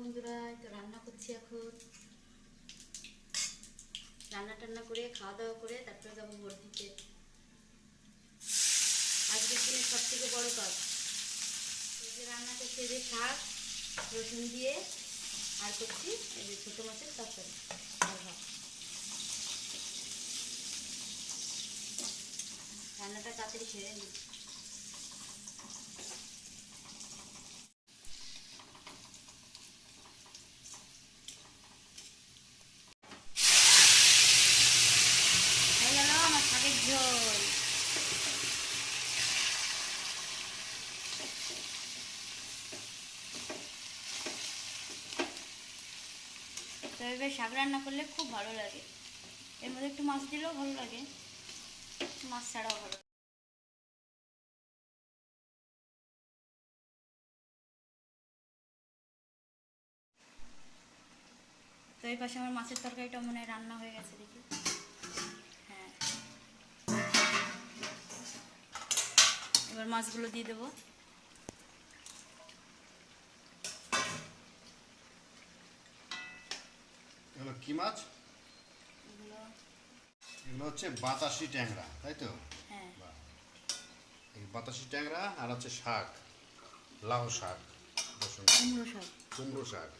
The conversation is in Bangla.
এখন। রান্না টান্না করে, খাওয়া দাওয়া করে, তারপরে যাব ভোট দিতে আজকের দিনের সব থেকে বড় কাজ। এই যে রান্না করছি যে শাক, রসুন দিয়ে, আর করছি এই যে ছোটো মাছের তরকারি রান্নাটা তাড়াতাড়ি ছেড়ে নিই হয়ে গেল আমার শাকের ঝোল তো এভাবে শাক রান্না করলে খুব ভালো লাগে। এর মধ্যে একটু মাছ দিলেও ভালো লাগে। মাছ ছাড়াও ভালো। তো এই পাশে আমার মাছের তরকারিটা মনে হয় রান্না হয়ে গেছে দেখি। হ্যাঁ। এবার মাছগুলো দিয়ে দেবো। এগুলো কি মাছ? এগুলো হচ্ছে বাতাসি ট্যাংরা তাই তো? হ্যাঁ। এই বাতাসি ট্যাংরা আর হচ্ছে শাক লাউ শাক। কুমড়ো শাক। কুমড়ো শাক।